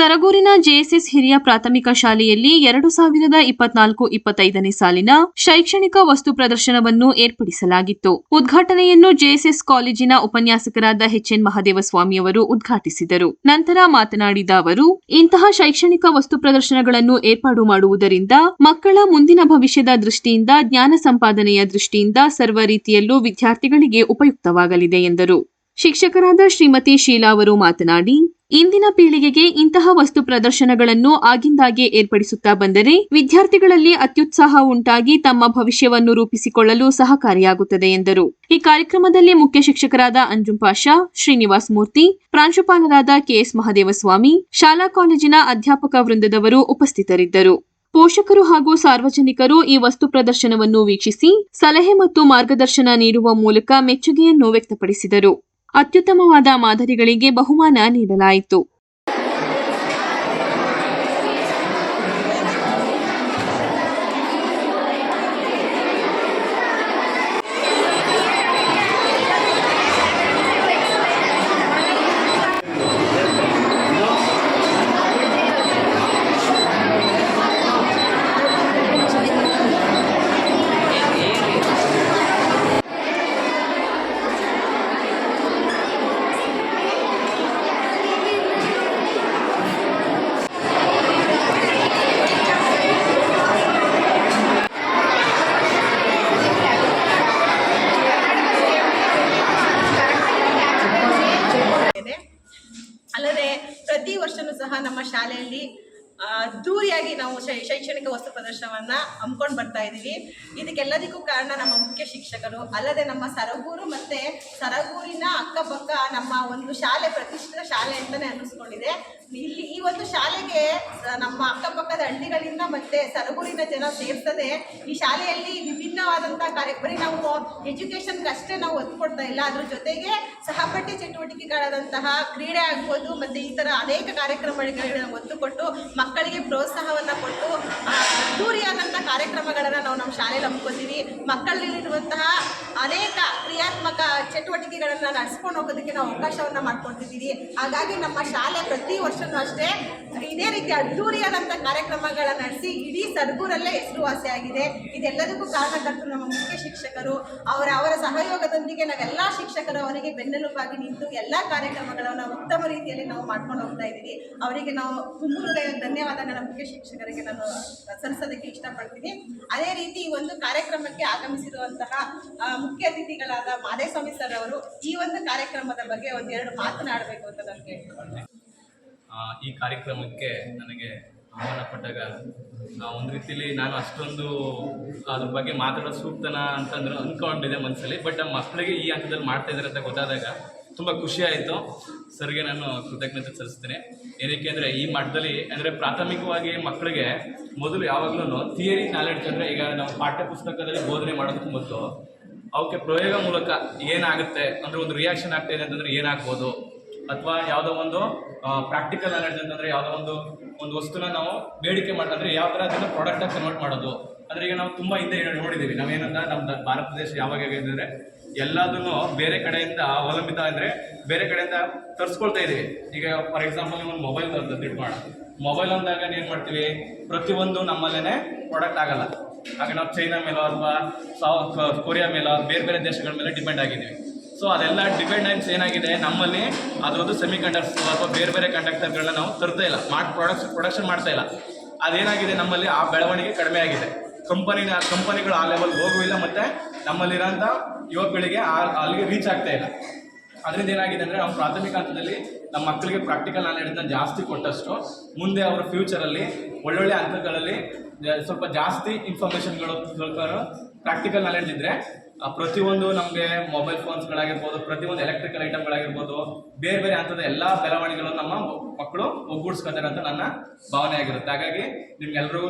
ಸರಗೂರಿನ JSS ಹಿರಿಯ ಪ್ರಾಥಮಿಕ ಶಾಲೆಯಲ್ಲಿ ಎರಡು ಸಾವಿರದ ಇಪ್ಪತ್ನಾಲ್ಕು ಇಪ್ಪತ್ತೈದನೇ ಸಾಲಿನ ಶೈಕ್ಷಣಿಕ ವಸ್ತು ಪ್ರದರ್ಶನವನ್ನು ಏರ್ಪಡಿಸಲಾಗಿತ್ತು. ಉದ್ಘಾಟನೆಯನ್ನು ಜೆಎಸ್ಎಸ್ ಕಾಲೇಜಿನ ಉಪನ್ಯಾಸಕರಾದ ಎಚ್ಎನ್ ಮಹದೇವಸ್ವಾಮಿಯವರು ಉದ್ಘಾಟಿಸಿದರು. ನಂತರ ಮಾತನಾಡಿದ ಅವರು, ಇಂತಹ ಶೈಕ್ಷಣಿಕ ವಸ್ತು ಪ್ರದರ್ಶನಗಳನ್ನು ಏರ್ಪಾಡು ಮಾಡುವುದರಿಂದ ಮಕ್ಕಳ ಮುಂದಿನ ಭವಿಷ್ಯದ ದೃಷ್ಟಿಯಿಂದ, ಜ್ಞಾನ ಸಂಪಾದನೆಯ ದೃಷ್ಟಿಯಿಂದ ಸರ್ವ ರೀತಿಯಲ್ಲೂ ವಿದ್ಯಾರ್ಥಿಗಳಿಗೆ ಉಪಯುಕ್ತವಾಗಲಿದೆ ಎಂದರು. ಶಿಕ್ಷಕರಾದ ಶ್ರೀಮತಿ ಶೀಲಾ ಅವರು ಮಾತನಾಡಿ, ಇಂದಿನ ಪೀಳಿಗೆಗೆ ಇಂತಹ ವಸ್ತು ಪ್ರದರ್ಶನಗಳನ್ನು ಆಗಿಂದಾಗೆ ಏರ್ಪಡಿಸುತ್ತಾ ಬಂದರೆ ವಿದ್ಯಾರ್ಥಿಗಳಲ್ಲಿ ಅತ್ಯುತ್ಸಾಹ ಉಂಟಾಗಿ ತಮ್ಮ ಭವಿಷ್ಯವನ್ನು ರೂಪಿಸಿಕೊಳ್ಳಲು ಸಹಕಾರಿಯಾಗುತ್ತದೆ ಎಂದರು. ಈ ಕಾರ್ಯಕ್ರಮದಲ್ಲಿ ಮುಖ್ಯ ಶಿಕ್ಷಕರಾದ ಅಂಜುಂ ಪಾಷಾ ಶ್ರೀನಿವಾಸ್ ಮೂರ್ತಿ, ಪ್ರಾಂಶುಪಾಲರಾದ ಕೆಎಸ್ ಮಹದೇವಸ್ವಾಮಿ, ಶಾಲಾ ಕಾಲೇಜಿನ ಅಧ್ಯಾಪಕ ವೃಂದದವರು ಉಪಸ್ಥಿತರಿದ್ದರು. ಪೋಷಕರು ಹಾಗೂ ಸಾರ್ವಜನಿಕರು ಈ ವಸ್ತು ಪ್ರದರ್ಶನವನ್ನು ವೀಕ್ಷಿಸಿ, ಸಲಹೆ ಮತ್ತು ಮಾರ್ಗದರ್ಶನ ನೀಡುವ ಮೂಲಕ ಮೆಚ್ಚುಗೆಯನ್ನು ವ್ಯಕ್ತಪಡಿಸಿದರು. ಅತ್ಯುತ್ತಮವಾದ ಮಾದರಿಗಳಿಗೆ ಬಹುಮಾನ ನೀಡಲಾಯಿತು. ನಮ್ಮ ಶಾಲೆಯಲ್ಲಿ ಅದ್ದೂರಿಯಾಗಿ ನಾವು ಶೈಕ್ಷಣಿಕ ವಸ್ತು ಪ್ರದರ್ಶನವನ್ನು ಹಮ್ಮಿಕೊಂಡು ಬರ್ತಾ ಇದ್ದೀವಿ ಇದಕ್ಕೆಲ್ಲದಕ್ಕೂ ಕಾರಣ ನಮ್ಮ ಮುಖ್ಯ ಶಿಕ್ಷಕರು, ಅಲ್ಲದೆ ನಮ್ಮ ಸರಗೂರು ಮತ್ತು ಸರಗೂರಿನ ಅಕ್ಕಪಕ್ಕ ನಮ್ಮ ಒಂದು ಶಾಲೆ, ಪ್ರತಿಷ್ಠಿತ ಶಾಲೆ ಅಂತಲೇ ಅನ್ನಿಸ್ಕೊಂಡಿದೆ. ಇಲ್ಲಿ ಈ ಒಂದು ಶಾಲೆಗೆ ನಮ್ಮ ಅಕ್ಕಪಕ್ಕದ ಹಳ್ಳಿಗಳಿಂದ ಮತ್ತು ಸರಗೂರಿನ ಜನ ಸೇರ್ತದೆ ಈ ಶಾಲೆಯಲ್ಲಿ ವಿಭಿನ್ನವಾದಂಥ ಕಾರ್ಯ ಬರೀ ನಾವು ಎಜುಕೇಷನ್ಗೆ ಅಷ್ಟೇ ನಾವು ಒತ್ತು ಕೊಡ್ತಾ ಇಲ್ಲ. ಅದ್ರ ಜೊತೆಗೆ ಸಹಪಠ್ಯ ಚಟುವಟಿಕೆಗಳಾದಂತಹ ಕ್ರೀಡೆ ಆಗ್ಬೋದು, ಮತ್ತು ಈ ಥರ ಅನೇಕ ಕಾರ್ಯಕ್ರಮಗಳಿಗೆ ಒತ್ತು ಕೊಟ್ಟು ಮಕ್ಕಳಿಗೆ ಪ್ರೋತ್ಸಾಹವನ್ನು ಕೊಟ್ಟು ಅದ್ದೂರಿಯಾದಂಥ ಕಾರ್ಯಕ್ರಮಗಳನ್ನು ನಾವು ನಮ್ಮ ಶಾಲೆಯಲ್ಲಿ ಹಮ್ಮಿಕೊತೀವಿ ಮಕ್ಕಳಲ್ಲಿರುವಂತಹ ಅನೇಕ ಕ್ರಿಯಾತ್ಮಕ ಚಟುವಟಿಕೆಗಳನ್ನು ನಡೆಸ್ಕೊಂಡು ಹೋಗೋದಕ್ಕೆ ನಾವು ಅವಕಾಶವನ್ನು ಮಾಡ್ಕೊಳ್ತಿದ್ದೀವಿ ಹಾಗಾಗಿ ನಮ್ಮ ಶಾಲೆ ಪ್ರತಿ ವರ್ಷವೂ ಅಷ್ಟೇ ಇದೇ ರೀತಿ ಅದ್ದೂರಿಯಾದಂಥ ಕಾರ್ಯಕ್ರಮಗಳನ್ನು ನಡೆಸಿ ಇಡೀ ಹೆಸರುವಾಸಿ ಹೆಸರುವಾಸಿಯಾಗಿದೆ ಇದೆಲ್ಲದಕ್ಕೂ ಕಾರಣಕರ್ತರು ನಮ್ಮ ಮುಖ್ಯ ಶಿಕ್ಷಕರು, ಅವರ ಅವರ ಸಹಯೋಗದೊಂದಿಗೆ ನಾವೆಲ್ಲ ಶಿಕ್ಷಕರು ಅವರಿಗೆ ಬೆನ್ನೆಲುಬಾಗಿ ನಿಂತು ಎಲ್ಲ ಕಾರ್ಯಕ್ರಮಗಳನ್ನು ಉತ್ತಮ ರೀತಿಯಲ್ಲಿ ನಾವು ಮಾಡ್ಕೊಂಡು ಹೋಗ್ತಾ ಇದ್ದೀವಿ. ಅವರಿಗೆ ನಾವು ತುಂಬ ಹೃದಯದ ಧನ್ಯವಾದಗಳ ಮುಖ್ಯ ಶಿಕ್ಷಕರಿಗೆ ನಾನು ಸಲ್ಲಿಸೋದಕ್ಕೆ ಇಷ್ಟಪಡ್ತೀನಿ. ಅದೇ ರೀತಿ ಒಂದು ಕಾರ್ಯಕ್ರಮಕ್ಕೆ ಆಗಮಿಸಿರುವಂತಹ ಮುಖ್ಯ ಅತಿಥಿಗಳಾದ ಮಾದೇಸ್ವಾಮಿ ಸರ್ ಅವರು ಈ ಒಂದು ಕಾರ್ಯಕ್ರಮದ ಬಗ್ಗೆ ಒಂದೆರಡು ಮಾತನಾಡಬೇಕು ಅಂತ ನಾನು ಕೇಳ್ಕೊಂಡೆ ಈ ಕಾರ್ಯಕ್ರಮಕ್ಕೆ ನನಗೆ ಆಹ್ವಾನ ಪಟ್ಟಾಗ ಆ, ಒಂದು ರೀತಿಯಲ್ಲಿ ನಾನು ಅಷ್ಟೊಂದು ಅದ್ರ ಬಗ್ಗೆ ಮಾತಾಡೋ ಸೂಕ್ತನ ಅಂತಂದ್ರೆ ಅಂದ್ಕೊಂಡಿದ್ದೆ ಮನಸ್ಸಲ್ಲಿ ಬಟ್ ನಮ್ಮ ಮಕ್ಕಳಿಗೆ ಈ ಹಂತದಲ್ಲಿ ಮಾಡ್ತಾ ಇದ್ದಾರೆ ಅಂತ ಗೊತ್ತಾದಾಗ ತುಂಬ ಖುಷಿ ಆಯಿತು. ಸರ್ಗೆ ನಾನು ಕೃತಜ್ಞತೆ ಸಲ್ಲಿಸ್ತೀನಿ. ಏನಕ್ಕೆ ಅಂದರೆ ಈ ಮಟ್ಟದಲ್ಲಿ ಅಂದರೆ ಪ್ರಾಥಮಿಕವಾಗಿ ಮಕ್ಕಳಿಗೆ ಮೊದಲು ಯಾವಾಗಲೂ ಥಿಯರಿ ನಾಲೆಡ್ಜ್ ಅಂದರೆ ಈಗ ನಾವು ಪಾಠ್ಯ ಪುಸ್ತಕದಲ್ಲಿ ಬೋಧನೆ ಮಾಡೋದಕ್ಕೆ ಮೊದಲು ಅವಕ್ಕೆ ಪ್ರಯೋಗ ಮೂಲಕ ಏನಾಗುತ್ತೆ ಅಂದರೆ ಒಂದು ರಿಯಾಕ್ಷನ್ ಆಗ್ತಾ ಇದೆ ಅಂತಂದರೆ ಏನಾಗ್ಬೋದು? ಅಥವಾ ಯಾವುದೋ ಒಂದು ಪ್ರಾಕ್ಟಿಕಲ್ ನಾಲೆಡ್ಜ್ ಅಂತಂದರೆ ಯಾವುದೋ ಒಂದು ಒಂದು ವಸ್ತುನ ನಾವು ಬೇಡಿಕೆ ಮಾಡಿ ಅಂದರೆ ಯಾವ ಥರ ಅದನ್ನು ಪ್ರಾಡಕ್ಟಾಗಿ ಕನ್ವರ್ಟ್ ಮಾಡೋದು? ಅಂದರೆ ಈಗ ನಾವು ತುಂಬ ಹಿಂದೆ ನೋಡಿದ್ದೀವಿ ನಾವೇನಂತ ನಮ್ಮ ಭಾರತ ದೇಶ ಯಾವಾಗ ಹೇಗಿದ್ರೆ ಎಲ್ಲದನ್ನು ಬೇರೆ ಕಡೆಯಿಂದ ಅವಲಂಬಿತ ಅಂದರೆ ಬೇರೆ ಕಡೆಯಿಂದ ತರಿಸ್ಕೊಳ್ತಾ ಇದ್ದೀವಿ ಈಗ ಫಾರ್ ಎಕ್ಸಾಂಪಲ್ ಒಂದು ಮೊಬೈಲ್ ತಿಳ್ಕೊಳ್ಳೋಣ ಮೊಬೈಲ್ ಅಂದಾಗ ಏನು ಮಾಡ್ತೀವಿ? ಪ್ರತಿಯೊಂದು ನಮ್ಮಲ್ಲೇ ಪ್ರಾಡಕ್ಟ್ ಆಗಲ್ಲ. ಆಗ ನಾವು ಚೈನಾ ಮೇಲೋ ಅಥವಾ ಸೌತ್ ಕೊರಿಯಾ ಮೇಲೋ ಬೇರೆ ಬೇರೆ ದೇಶಗಳ ಮೇಲೆ ಡಿಪೆಂಡ್ ಆಗಿದ್ದೀವಿ. ಸೊ ಅದೆಲ್ಲ ಡಿಪೆಂಡೆನ್ಸ್ ಏನಾಗಿದೆ? ನಮ್ಮಲ್ಲಿ ಅದರದ್ದು ಸೆಮಿ ಕಂಡಕ್ಟರ್ಸ್ ಅಥವಾ ಬೇರೆ ಬೇರೆ ಕಂಡಕ್ಟರ್ಗಳನ್ನ ನಾವು ತರ್ತಾ ಇಲ್ಲ. ಮಾಡಿ ಪ್ರಾಡಕ್ಟ್ಸ್ ಪ್ರೊಡಕ್ಷನ್ ಮಾಡ್ತಾ ಇಲ್ಲ. ಅದೇನಾಗಿದೆ ನಮ್ಮಲ್ಲಿ? ಆ ಬೆಳವಣಿಗೆ ಕಡಿಮೆ ಆಗಿದೆ. ಕಂಪನಿನ, ಕಂಪನಿಗಳು ಆ ಲೆವೆಲ್ಗೆ ಹೋಗುವಿಲ್ಲ, ಮತ್ತು ನಮ್ಮಲ್ಲಿರೋಂಥ ಯುವಕಗಳಿಗೆ ಆ, ಅಲ್ಲಿಗೆ ರೀಚ್ ಆಗ್ತಾ ಇಲ್ಲ. ಅದರಿಂದ ಏನಾಗಿದೆ ಅಂದರೆ ನಾವು ಪ್ರಾಥಮಿಕ ಹಂತದಲ್ಲಿ ನಮ್ಮ ಮಕ್ಕಳಿಗೆ ಪ್ರಾಕ್ಟಿಕಲ್ ನಾಲೆಡ್ಜ್ನ ಜಾಸ್ತಿ ಕೊಟ್ಟಷ್ಟು ಮುಂದೆ ಅವರ ಫ್ಯೂಚರಲ್ಲಿ ಒಳ್ಳೊಳ್ಳೆ ಹಂತಗಳಲ್ಲಿ ಸ್ವಲ್ಪ ಜಾಸ್ತಿ ಇನ್ಫಾರ್ಮೇಷನ್ಗಳು ಸ್ವಲ್ಪ ಪ್ರಾಕ್ಟಿಕಲ್ ನಾಲೆಡ್ಜ್ ಇದ್ದರೆ ಪ್ರತಿಯೊಂದು ನಮಗೆ ಮೊಬೈಲ್ ಫೋನ್ಸ್ಗಳಾಗಿರ್ಬೋದು ಪ್ರತಿಯೊಂದು ಎಲೆಕ್ಟ್ರಿಕಲ್ ಐಟಮ್ಗಳಾಗಿರ್ಬೋದು ಬೇರೆ ಬೇರೆ ಹಂತದ ಎಲ್ಲ ಬೆಳವಣಿಗೆಗಳು ನಮ್ಮ ಮಕ್ಕಳು ಒಗ್ಗೂಡಿಸ್ಕೊತಾರೆ ಅಂತ ನನ್ನ ಭಾವನೆ ಆಗಿರುತ್ತೆ. ಹಾಗಾಗಿ ನಿಮ್ಗೆಲ್ರಿಗೂ